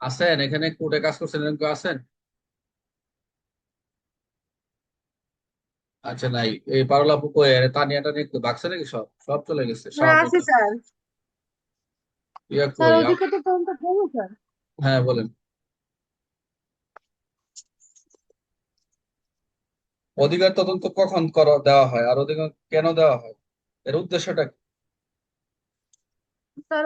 আছেন? এখানে কোর্টে কাজ করছেন এরকম কেউ আছেন? আচ্ছা নাই। এই পারুল আরে তানিয়া টানিয়া একটু ভাগছে নাকি সব? সব চলে গেছে হ্যাঁ স্যার। ইয়া স্যার ওদিকে তো তদন্ত করব স্যার। হ্যাঁ বলেন। অধিকার তদন্ত কখন করা দেওয়া হয়? আর অধিকার কেন দেওয়া হয়? এর উদ্দেশ্যটা কি? স্যার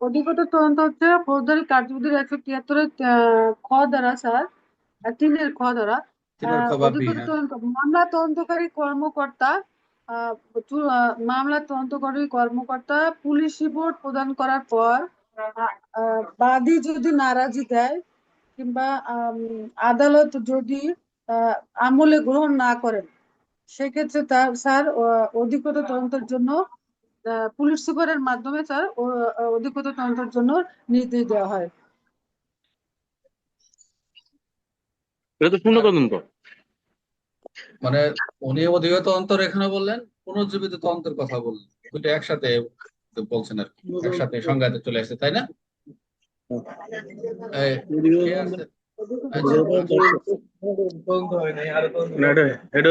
অধিকতর তদন্ত হচ্ছে ফৌজদারি কার্যবিধির একশো তিয়াত্তরের খ দ্বারা স্যার তিনের খ দ্বারা হ্যাঁ। মামলা তদন্তকারী কর্মকর্তা মামলা তদন্তকারী কর্মকর্তা পুলিশ রিপোর্ট প্রদান করার পর বাদী যদি নারাজি দেয় কিংবা আদালত যদি আমলে গ্রহণ না করেন সেক্ষেত্রে তার স্যার অধিকতর তদন্তের জন্য পুলিশ সুপারের মাধ্যমে তার অধিকতর তদন্তের জন্য নির্দেশ দেওয়া হয়। এটা তো পূর্ণ তদন্ত। মানে উনি অধিকার তদন্তের এখানে বললেন পুনর্জীবিত তদন্তের কথা বললেন। দুইটা একসাথে বলছেন আর কি একসাথে সংজ্ঞাতে চলে আসছে তাই না? এই, কে আছে? আচ্ছা, না এটা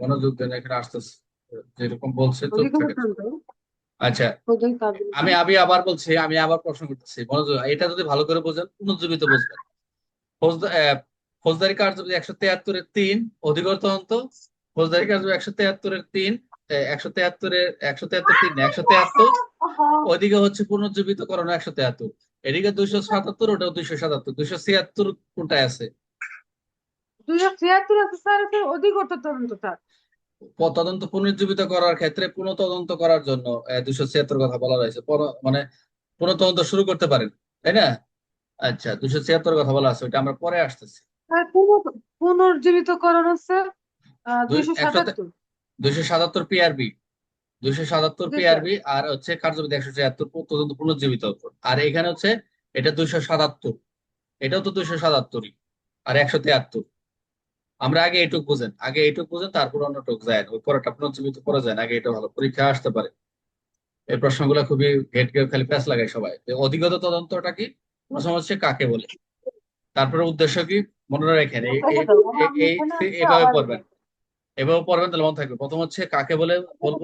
মনোযোগ দেন এখানে আসতেছি যেরকম বলছে তদন্ত আচ্ছা আমি আমি আবার বলছি আমি আবার প্রশ্ন করতেছি মনোযোগ এটা যদি ভালো করে বোঝেন পুনর্জীবিত বুঝবেন। ফৌজদারি কার্যবিধি একশো তিয়াত্তরের তিন অধিকর তদন্ত ফৌজদারি কার্যবিধি একশো তিয়াত্তরের তিন একশো তিয়াত্তরের একশো তিয়াত্তর তিন একশো তিয়াত্তর ওইদিকে হচ্ছে পুনর্জীবিতকরণ একশো তিয়াত্তর এদিকে দুইশো সাতাত্তর ওটা দুইশো সাতাত্তর দুইশো ছিয়াত্তর কোনটায় আছে? দুইশো ছিয়াত্তর হচ্ছে অধিকতর তদন্ত স্যার তদন্ত পুনর্জীবিত করার ক্ষেত্রে পুনঃ তদন্ত করার জন্য দুইশো ছিয়াত্তর কথা বলা রয়েছে মানে পুনঃ তদন্ত শুরু করতে পারেন তাই না? আচ্ছা দুইশো ছিয়াত্তর কথা বলা আছে ওইটা আমরা পরে আসতেছি। আর পুনঃ- পুনর্জীবিতকরণ হচ্ছে দুইশো সাতাত্তর। পিআরবি দুইশো সাতাত্তর পিআরবি আর হচ্ছে কার্যবিধি একশো ছিয়াত্তর তদন্ত পুনর্জীবিত। আর এখানে হচ্ছে এটা দুইশো সাতাত্তর এটাও তো দুইশো সাতাত্তরই আর একশো তিয়াত্তর। আমরা আগে এইটুক বুঝেন, আগে এইটুক বুঝেন, তারপর অন্যটুক যায় ওই পরেরটা পুনর্জীবিত করা যায় আগে এটা ভালো পরীক্ষা আসতে পারে। এই প্রশ্নগুলো খুবই ঘেট ঘেট খালি প্যাঁচ লাগায় সবাই। অধিগত তদন্তটা কি? হচ্ছে কাকে বলে? তারপরে উদ্দেশ্য কি? মনে রাখেন এইভাবে পড়বেন। এভাবে পড়বেন তাহলে মনে থাকবে। প্রথম হচ্ছে কাকে বলে, বলব।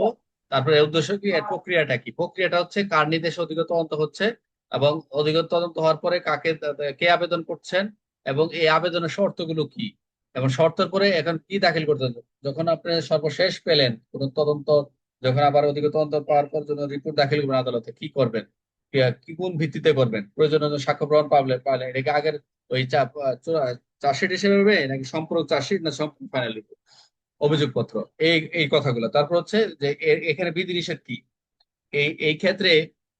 তারপরে উদ্দেশ্য কি? এর প্রক্রিয়াটা কি? প্রক্রিয়াটা হচ্ছে কার নির্দেশে অধিগত তদন্ত হচ্ছে এবং অধিগত তদন্ত হওয়ার পরে কাকে, কে আবেদন করছেন এবং এই আবেদনের শর্তগুলো কি? এবং শর্তের পরে এখন কি দাখিল করতে হবে? যখন আপনি সর্বশেষ পেলেন কোন তদন্ত যখন আবার অধিগত তদন্ত পাওয়ার পর জন্য রিপোর্ট দাখিল করবেন আদালতে কি করবেন? কি- কোন ভিত্তিতে করবেন? প্রয়োজনীয় সাক্ষ্য প্রমাণ পাবলে পাইলে এটাকে আগের ওই চার্জশিট হিসেবে হবে? নাকি সম্পূরক চার্জশিট না সম্পূর্ণ ফাইনাল রিপোর্ট অভিযোগপত্র এই এই কথাগুলো। তারপর হচ্ছে যে এখানে বিধিনিষেধ কি? এই এই ক্ষেত্রে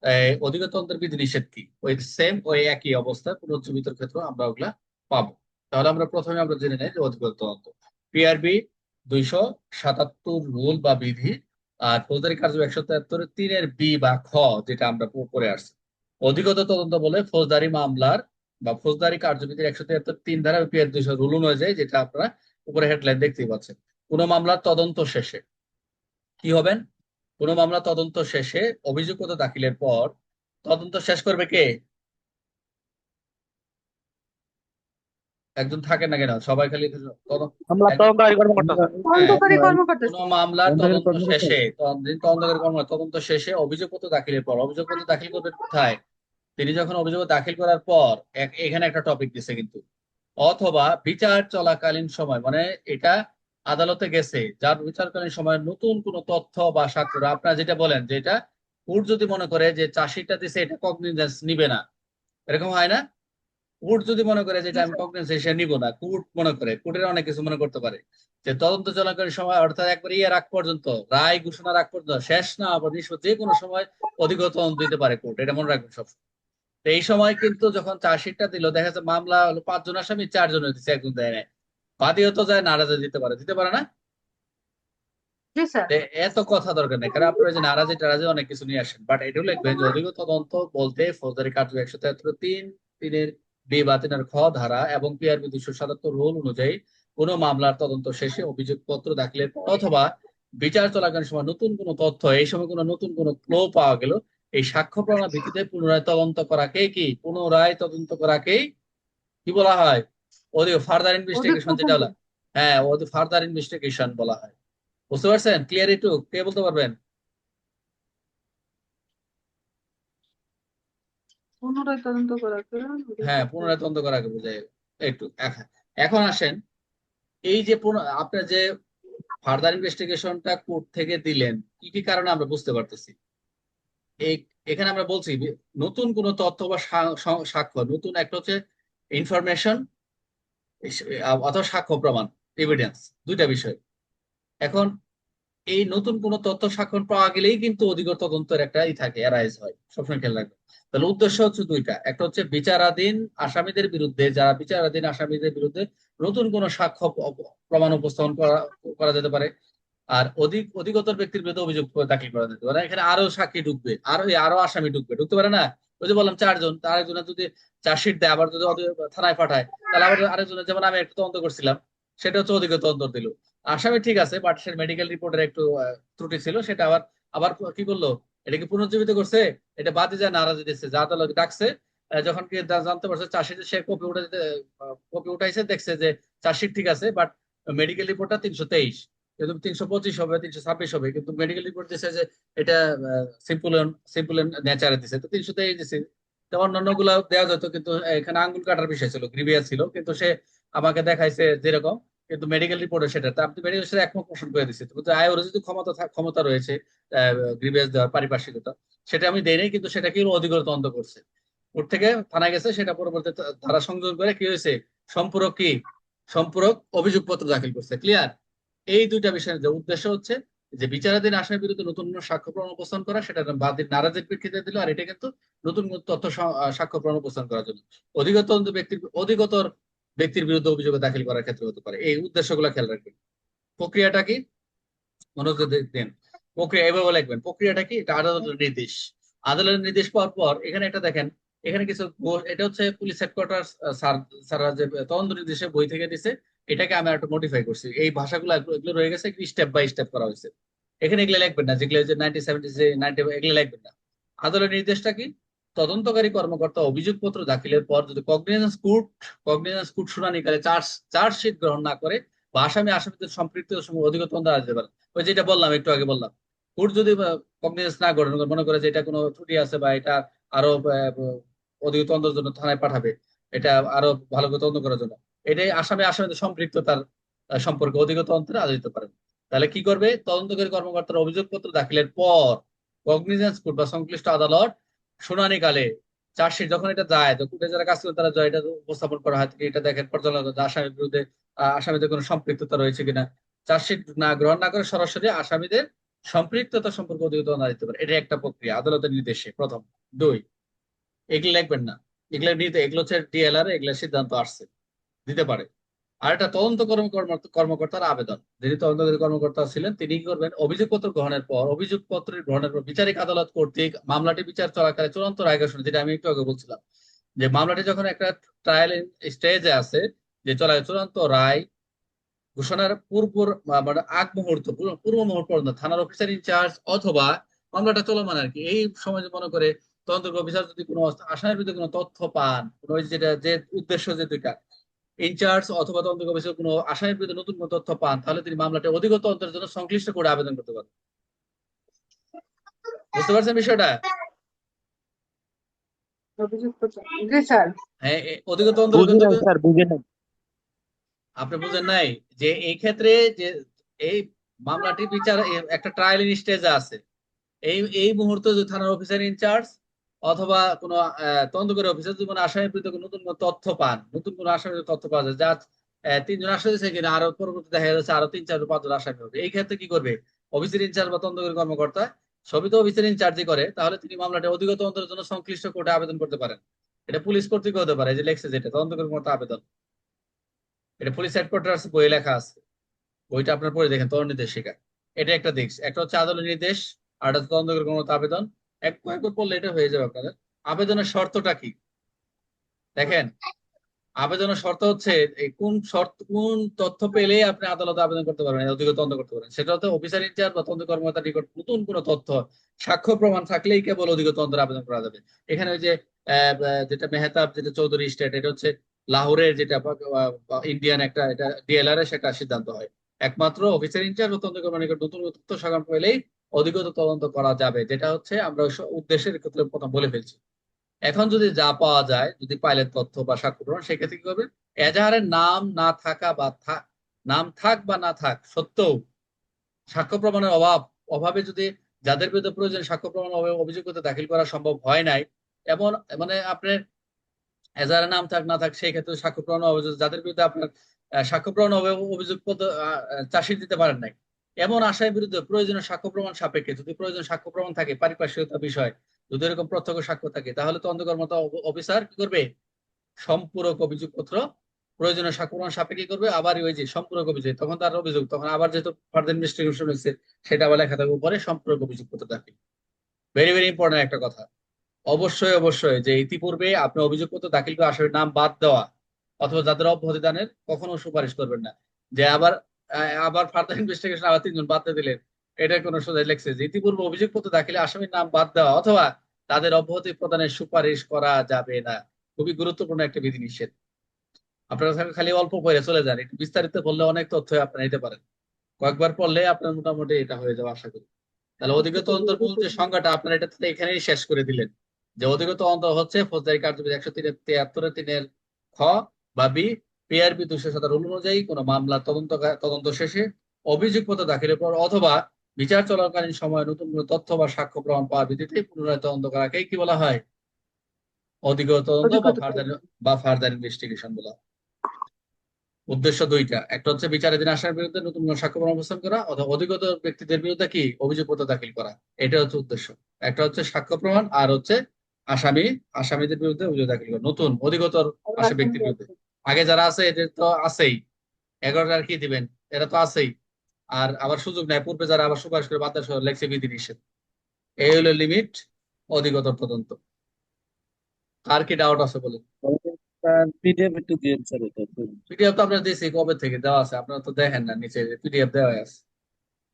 আহ, অধিগতন্ত্রের বিধিনিষেধ কি? ওই সেম ওই একই অবস্থা পুনর্জীবিতের ক্ষেত্রে আমরা ওগুলা পাবো। তাহলে আমরা প্রথমে আমরা জেনে নেই যে অধিগতন্ত্র পিআরবি দুইশো সাতাত্তর রুল বা বিধি আর ফৌজদারি কার্য একশো তেহাত্তরের তিনের বি বা খ যেটা আমরা পড়ে আসছি। অধিগত তদন্ত বলে ফৌজদারি মামলার বা ফৌজদারি কার্যবিধির একশো তিয়াত্তর তিন ধারা পিআর দুইশো রুল অনুযায়ী যেটা আপনারা উপরে হেডলাইন দেখতেই পাচ্ছেন। কোন মামলার তদন্ত শেষে কি হবেন? কোন মামলা তদন্ত শেষে অভিযোগপত্র দাখিলের পর তদন্ত শেষ করবে কে? একজন থাকে না কেন? সবাই খালি কর্মকর্তা। মামলার তদন্ত শেষে তদন্ত- তদন্তকারী কর্মকর্তা তদন্ত শেষে অভিযোগপত্র দাখিলের পর অভিযোগপত্র দাখিল করবেন কোথায়? তিনি যখন অভিযোগ দাখিল করার পর এখানে একটা টপিক দিছে কিন্তু। অথবা বিচার চলাকালীন সময় মানে এটা আদালতে গেছে যার বিচারকালীন সময় নতুন কোনো তথ্য বা সাক্ষ্য আপনারা যেটা বলেন যে এটা কোর্ট যদি মনে করে যে চাষিটা দিছে এটা কগনিজেন্স নিবে না। এরকম হয় না? কোর্ট যদি মনে করে যে এটা আমি কগনিজেন্স নিব না কোর্ট মনে করে কোর্টের অনেক কিছু মনে করতে পারে। যে তদন্ত চলাকালীন সময় অর্থাৎ একবার ইয়ে রাখ পর্যন্ত রায় ঘোষণা রাখ পর্যন্ত শেষ না আবার যে কোনো সময় অধিক তদন্ত দিতে পারে কোর্ট এটা মনে রাখবেন সব তো এই সময় কিন্তু যখন চার্জশিটটা দিল দেখা যাচ্ছে মামলা হলো পাঁচজন আসামি চারজন দিচ্ছে একজন দেয় নাই। বাদীও তো যায় নারাজে দিতে পারে। দিতে পারে না? এত কথা দরকার নেই কারণ আপনারা যে নারাজি টারাজি অনেক কিছু নিয়ে আসেন বাট এটাও লিখবেন যে অধিক তদন্ত বলতে ফৌজদারি কার্য একশো তেহাত্তর তিন তিনের বি বা খ ধারা এবং পিআরবি দুশো সাতাত্তর রুল অনুযায়ী কোনো মামলার তদন্ত শেষে অভিযোগপত্র দাখিলের অথবা বিচার চলাকালীন সময় নতুন কোনো তথ্য, এই সময় কোনো নতুন কোনো ক্লো পাওয়া গেল, এই সাক্ষ্য প্রমাণ ভিত্তিতে পুনরায় তদন্ত করাকে কি? পুনরায় তদন্ত করাকেই কি বলা হয়? ওদের ফার্দার ইনভেস্টিগেশন যেটা হ্যাঁ ওদের ফার্দার ইনভেস্টিগেশন বলা হয়। বুঝতে পারছেন? ক্লিয়ার একটু কে বলতে পারবেন? পুনরায় তদন্ত করাকে হ্যাঁ পুনরায় তদন্ত করাকে বোঝায় একটু এখন আসেন এই যে পুন- আপনার যে ফার্দার ইনভেস্টিগেশনটা কোর্ট থেকে দিলেন কি কি কারণে আমরা বুঝতে পারতেছি? এই এখানে আমরা বলছি নতুন কোনো তথ্য বা সাক্ষ্য নতুন একটা হচ্ছে ইনফরমেশন অথবা সাক্ষ্য প্রমাণ এভিডেন্স দুইটা বিষয়। এখন এই নতুন কোন তথ্য সাক্ষ্য পাওয়া গেলেই কিন্তু অধিকতর তদন্তের একটা ই থাকে অ্যারাইজ হয়। সবসময় খেয়াল রাখবেন। তাহলে উদ্দেশ্য হচ্ছে দুইটা। একটা হচ্ছে বিচারাধীন আসামিদের বিরুদ্ধে, যারা বিচারাধীন আসামিদের বিরুদ্ধে নতুন কোনো সাক্ষ্য প্রমাণ উপস্থাপন করা যেতে পারে। আর অধিক, অধিকতর ব্যক্তির বিরুদ্ধে অভিযোগ দাখিল করা যেতে পারে। এখানে আরও সাক্ষী ঢুকবে আরও আরও আসামি ঢুকবে। ঢুকতে পারে না? ওই যে বললাম চারজন তার একজনের যদি চার্জশিট দেয়, আবার যদি থানায় পাঠায়, তাহলে আবার আরেকজনের, যেমন আমি একটু তদন্ত করছিলাম, সেটা হচ্ছে অধিক তদন্ত দিল। আসামি ঠিক আছে বাট সে মেডিকেল রিপোর্টের একটু ত্রুটি ছিল, সেটা আবার আবার কি করল? এটাকে পুনর্জীবিত করছে? এটা বাদে যা নারাজি দিচ্ছে যা আদালত ডাকছে যখন কি জানতে পারছে, চার্জশিটে সে কপি উঠাইতে কপি উঠাইছে, দেখছে যে চার্জশিট ঠিক আছে বাট মেডিকেল রিপোর্টটা তিনশো তেইশ। কিন্তু তিনশো পঁচিশ হবে, তিনশো ছাব্বিশ হবে, কিন্তু মেডিকেল রিপোর্ট দিচ্ছে যে এটা সিম্পল সিম্পল নেচারে দিছে। তো তিনশো তেইশ দিছে। তো অন্যান্যগুলা দেওয়া যেত, কিন্তু এখানে আঙ্গুল কাটার বিষয় ছিল গ্রিভিয়া ছিল, কিন্তু সে আমাকে দেখাইছে যেরকম। কিন্তু মেডিকেল রিপোর্টে সেটা। আপনি মেডিকেল সেটা একমত পোষণ করে দিচ্ছে কিন্তু যদি ক্ষমতা ক্ষমতা রয়েছে গ্রিভিয়াস দেওয়ার পারিপার্শ্বিকতা, সেটা আমি নাই, কিন্তু সেটা কি অধিকতর তদন্ত করছে। থেকে থানায় গেছে, সেটা পরবর্তী ধারা সংযোজন করে কি হয়েছে? সম্পূরক কি? সম্পূরক অভিযোগপত্র দাখিল করছে। ক্লিয়ার এই দুইটা বিষয়ের যে উদ্দেশ্য হচ্ছে যে বিচারাধীন আসামির বিরুদ্ধে নতুন সাক্ষ্য প্রমাণ উপস্থাপন করা, সেটা বাদীর নারাজের প্রেক্ষিতে দিল, আর এটা কিন্তু নতুন তথ্য সাক্ষ্য প্রমাণ উপস্থাপন করার জন্য। অধিগত ব্যক্তির অধিকতর ব্যক্তির বিরুদ্ধে অভিযোগ দাখিল করার ক্ষেত্রে হতে পারে। এই উদ্দেশ্যগুলো খেয়াল রাখবেন। প্রক্রিয়াটা কি? মনোযোগ দেন। প্রক্রিয়া এভাবে লিখবেন। প্রক্রিয়াটা কি? এটা আদালতের নির্দেশ। আদালতের নির্দেশ পাওয়ার পর এখানে একটা দেখেন, এখানে কিছু এটা হচ্ছে পুলিশ হেডকোয়ার্টার স্যার স্যাররা যে তদন্ত নির্দেশে বই থেকে দিছে, এটাকে আমি একটু মডিফাই করছি। এই ভাষাগুলো এগুলো রয়ে গেছে স্টেপ বাই স্টেপ করা হয়েছে। এখানে এগুলো লিখবেন না, যেগুলো যে নাইনটি সেভেন্টি নাইনটি এগুলো লিখবেন না। আদালতের নির্দেশটা কি? তদন্তকারী কর্মকর্তা অভিযোগপত্র দাখিলের পর যদি কগনিজেন্স কোর্ট কগনিজেন্স কোর্ট শুনানিকালে চার্জ চার্জশিট গ্রহণ না করে বা আসামি আসামিদের সম্পৃক্ত সময় অধিক তদন্ত আসতে পারে। ওই যেটা বললাম একটু আগে বললাম। কোর্ট যদি কগনিজেন্স না করে মনে করে যে এটা কোনো ত্রুটি আছে বা এটা আরও আহ, অধিক তদন্তের জন্য থানায় পাঠাবে এটা আরও ভালো করে তদন্ত করার জন্য এটাই আসামি আসামিদের সম্পৃক্ততার আহ, সম্পর্কে অধিক তদন্তের আজ দিতে পারেন তাহলে কি করবে? তদন্তকারী কর্মকর্তার অভিযোগপত্র দাখিলের পর কগনিজেন্স কোর্ট বা সংশ্লিষ্ট আদালত শুনানিকালে চার্জশিট যখন এটা যায় তো কোর্টে যারা কাজ করে তারা এটা উপস্থাপন করা হয়, এটা দেখেন পর্যালোচনা আসামির বিরুদ্ধে আসামিদের কোনো সম্পৃক্ততা রয়েছে কিনা। চার্জশিট না গ্রহণ না করে সরাসরি আসামিদের সম্পৃক্ততা সম্পর্কে অধিক তদন্ত দিতে পারে। এটা একটা প্রক্রিয়া, আদালতের নির্দেশে, প্রথম। দুই, এগুলো লিখবেন না। এগুলো নিতে, এগুলো হচ্ছে ডিএলআর, এগুলো সিদ্ধান্ত আসছে, দিতে পারে। আর একটা তদন্ত কর্ম- কর্ম- কর্মকর্তার আবেদন। যিনি তদন্তকারী কর্মকর্তা ছিলেন, তিনি করবেন? অভিযোগপত্র গ্রহণের পর, অভিযোগপত্রের গ্রহণের পর বিচারিক আদালত কর্তৃক মামলাটি বিচার চলাকালে চূড়ান্ত রায় ঘোষণা, যেটা আমি একটু আগে বলছিলাম, যে মামলাটি যখন একটা ট্রায়াল স্টেজে আছে, যে চলা চূড়ান্ত রায় ঘোষণার পূর্ব মানে আগ মুহূর্ত, পূর্ব- মুহূর্ত পর্যন্ত থানার অফিসার ইনচার্জ অথবা মামলাটা চলমান আর কি। এই সময় মনে করে তদন্ত অফিসার যদি কোনো আসামির বিরুদ্ধে কোনো তথ্য পান, কোনো যেটা যে উদ্দেশ্য যে দুইটা ইনচার্জ অথবা তদন্ত অফিসার কোনো আসামির বিরুদ্ধে নতুন কোনো তথ্য পান তাহলে তিনি মামলাটা অধিক তদন্তের জন্য সংশ্লিষ্ট করে আবেদন করতে পারেন। বুঝতে পারছেন বিষয়টা? হ্যাঁ আপনি বুঝেন নাই যে এই ক্ষেত্রে যে এই মামলাটি বিচার একটা ট্রায়াল স্টেজে আছে। এই এই মুহূর্তে থানার অফিসার ইনচার্জ অথবা কোনো আহ, তদন্তকারী অফিসার যদি কোনো আসামির বিরুদ্ধে নতুন কোনো তথ্য পান নতুন কোনো আসামির তথ্য পাওয়া যায় যা তিনজন আসামি দিয়েছে কিনা আরও পরবর্তী দেখা যাচ্ছে আরও তিন চার পাঁচজন আসামি হবে। এই ক্ষেত্রে কি করবে? অফিসার ইনচার্জ বা তদন্তকারী কর্মকর্তা সবই তো অফিসার ইনচার্জই করে তাহলে তিনি মামলাটা অধিক তদন্তের জন্য সংশ্লিষ্ট কোর্টে আবেদন করতে পারেন। এটা পুলিশ কর্তৃক হতে পারে যে লেখছে যেটা তদন্তকারী কর্মকর্তা আবেদন। এটা পুলিশ হেডকোয়ার্টার বইয়ে লেখা আছে। বইটা আপনার পরে দেখেন তদন্ত নির্দেশিকা এটা একটা দিক। একটা হচ্ছে আদালত নির্দেশ আর একটা তদন্তকারী কর্মকর্তা আবেদন। এক একবার পড়লে এটা হয়ে যাবে আপনাদের আবেদনের শর্তটা কি? দেখেন, আবেদনের শর্ত হচ্ছে কোন শর্ত, কোন তথ্য পেলে আপনি আদালতে আবেদন করতে পারবেন তদন্ত করতে পারবেন। সেটা হচ্ছে অফিসার ইনচার্জ বা তদন্ত কর্মকর্তার নিকট নতুন কোনো তথ্য, সাক্ষ্য প্রমাণ থাকলেই কেবল অধিক তদন্তের আবেদন করা যাবে। এখানে ওই যে যেটা মেহতাব, যেটা চৌধুরী স্টেট এটা হচ্ছে লাহোরের যেটা ইন্ডিয়ান একটা, এটা ডিএলআর সেটা সিদ্ধান্ত হয়। একমাত্র অফিসার ইনচার্জ ও তদন্ত কর্মকর্তার নিকট নতুন তথ্য সাগর পেলেই অধিকতর তদন্ত করা যাবে, যেটা হচ্ছে আমরা উদ্দেশ্যের ক্ষেত্রে প্রথম বলে ফেলছি। এখন যদি যা পাওয়া যায়, যদি পাইলের তথ্য বা সাক্ষ্য প্রমাণ সেক্ষেত্রে কি করবে? এজাহারের নাম না থাকা বা থাক নাম থাক বা না থাক সত্ত্বেও সাক্ষ্য প্রমাণের অভাব, অভাবে যদি যাদের বিরুদ্ধে প্রয়োজন সাক্ষ্য প্রমাণ অভাবে অভিযোগ করতে দাখিল করা সম্ভব হয় নাই, এমন মানে আপনার এজাহারের নাম থাক না থাক, সেই ক্ষেত্রে সাক্ষ্য প্রমাণ অভিযোগ যাদের বিরুদ্ধে আপনার সাক্ষ্য প্রমাণ অভিযোগ চাষি দিতে পারেন নাই। এমন আশায় বিরুদ্ধে প্রয়োজনীয় সাক্ষ্য প্রমাণ সাপেক্ষে। যদি প্রয়োজন সাক্ষ্য প্রমাণ থাকে, পারিপার্শ্বিকতা বিষয়, যদি এরকম প্রত্যক্ষ সাক্ষ্য থাকে, তাহলে তদন্ত কর্মকর্তা অফিসার কি করবে? সম্পূরক অভিযোগপত্র প্রয়োজনীয় সাক্ষ্য প্রমাণ সাপেক্ষে করবে? আবার ওই যে সম্পূরক অভিযোগ, তখন তার অভিযোগ, তখন আবার যেহেতু ফার্দার ইনভেস্টিগেশন হয়েছে, সেটা আবার লেখা থাকবে উপরে সম্পূরক অভিযোগপত্র দাখিল। ভেরি ভেরি ইম্পর্টেন্ট একটা কথা। অবশ্যই অবশ্যই যে ইতিপূর্বে আপনি অভিযোগপত্র দাখিল করে আসামির নাম বাদ দেওয়া, অথবা যাদের অব্যাহতি দানের কখনো সুপারিশ করবেন না, যে আবার আবার ফার্দার ইনভেস্টিগেশন আবার তিনজন বাদ দিলেন। এটা কোনো সোজা লেখছে যে, ইতিপূর্বে অভিযোগপত্র দাখিলে আসামির নাম বাদ দেওয়া অথবা তাদের অব্যাহতি প্রদানের সুপারিশ করা যাবে না। খুবই গুরুত্বপূর্ণ একটা বিধিনিষেধ। আপনারা খালি- অল্প পড়ে চলে যান। একটু বিস্তারিত বললে অনেক তথ্য আপনারা নিতে পারেন। কয়েকবার পড়লে আপনার মোটামুটি এটা হয়ে যাওয়া আশা করি। তাহলে অধিকত অন্তর যে সংজ্ঞাটা আপনারা এটা তাহলে এখানেই শেষ করে দিলেন। যে অধিকত তদন্ত হচ্ছে ফৌজদারি কার্যবিধি একশো তিনের, তিয়াত্তরের তিনের খ বা বি পিআরবি দুশো সতেরো রুল অনুযায়ী কোনো মামলা তদন্ত তদন্ত শেষে অভিযোগপত্র দাখিলের পর অথবা বিচার চলাকালীন সময়ে নতুন কোনো তথ্য বা সাক্ষ্য প্রমাণ পাওয়ার ভিত্তিতে পুনরায় তদন্ত করাকে কি বলা হয়? তদন্ত বা ফার্দার বা ফার্দার ইনভেস্টিগেশন বলা। উদ্দেশ্য দুইটা। একটা হচ্ছে বিচারাধীন আসার বিরুদ্ধে নতুন কোনো সাক্ষ্য প্রমাণ উপস্থাপন করা অথবা অধিগত ব্যক্তিদের বিরুদ্ধে কি অভিযোগপত্র দাখিল করা। এটা হচ্ছে উদ্দেশ্য। একটা হচ্ছে সাক্ষ্য প্রমাণ আর হচ্ছে আসামি আসামিদের বিরুদ্ধে অভিযোগ দাখিল করা। নতুন অধিগতর আসামি ব্যক্তির বিরুদ্ধে। আগে যারা আছে এদের তো আছেই। এগারোটা আর কি দিবেন? এরা তো আছেই। আর আবার সুযোগ নেয় পূর্বে যারা আবার সুপারিশ করে বাদ দেওয়ার লেখছে বিধি নিষেধ। এই হলো লিমিট অধিগতর তদন্ত। আর কি ডাউট আছে বলুন? পিডিএফ একটু দিয়েন স্যার এটা পিডিএফ তো আপনার দিয়েছি কবে থেকে দেওয়া আছে? আপনারা তো দেখেন না নিচে পিডিএফ দেওয়া আছে।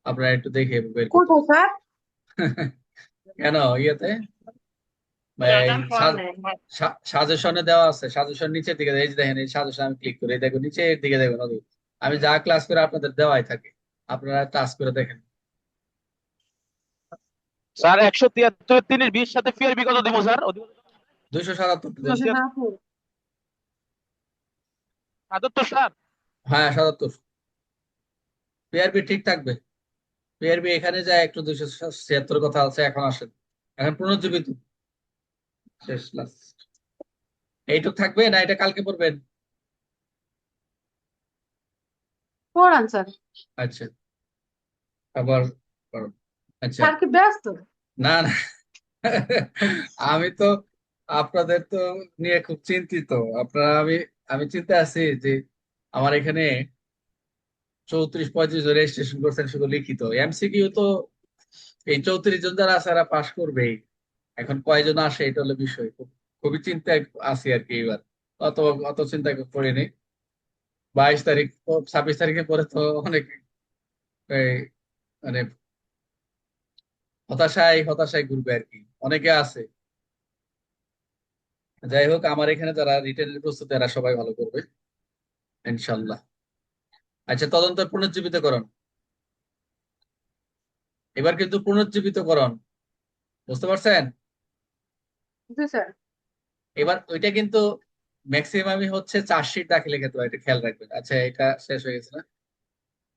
আপনারা একটু দেখে বের কোথায় স্যার? কেন ইয়েতে? সাজেশনে দেওয়া আছে সাজেশন নিচের দিকে এই যে দেখেন এই সাজেশন আমি ক্লিক করি এই দেখো নিচের দিকে আমি যা ক্লাস করে আপনাদের দেওয়াই থাকে আপনারা টাচ করে দেখেন। স্যার একশো তিয়াত্তর তিনের বিশ সাথে কত দিব স্যার? দুইশো সাতাত্তর সাতাত্তর। সাতাত্তর স্যার? হ্যাঁ সাতাত্তর। পিআরবি ঠিক থাকবে। পিআরবি এখানে যায় একটু দুইশো ছিয়াত্তর কথা আছে এখন আসেন। এখন পুনর্জীবিত। শেষ লাস্ট এইটুক থাকবে না এটা কালকে পড়বেন? পড়ান স্যার। আচ্ছা। আবার আচ্ছা। স্যার কি ব্যস্ত? না না। আমি তো আপনাদের তো নিয়ে খুব চিন্তিত। আপনারা আমি আমি চিন্তা আছি যে আমার এখানে চৌত্রিশ পঁয়ত্রিশ জন রেজিস্ট্রেশন করছেন শুধু লিখিত। এমসিকিউ তো এই চৌত্রিশ জন যারা আছে পাশ করবেই। এখন কয়জন আসে, এটা হলো বিষয়। খুব, খুবই চিন্তায় আছি আর কি এবার। অত অত চিন্তা করিনি বাইশ তারিখ, ছাব্বিশ তারিখে পরে তো অনেক মানে হতাশায় হতাশায় ঘুরবে আর কি। অনেকে আছে। যাই হোক, আমার এখানে যারা রিটেনের প্রস্তুতি, এরা সবাই ভালো করবে। ইনশাল্লাহ। আচ্ছা তদন্ত পুনর্জীবিত পুনর্জীবিতকরণ এবার কিন্তু পুনর্জীবিত পুনর্জীবিতকরণ বুঝতে পারছেন? এবার ওইটা কিন্তু ম্যাক্সিমামই হচ্ছে চার্জশিট দাখিলের ক্ষেত্রে এটা খেয়াল রাখবেন। আচ্ছা এটা শেষ হয়ে গেছে না?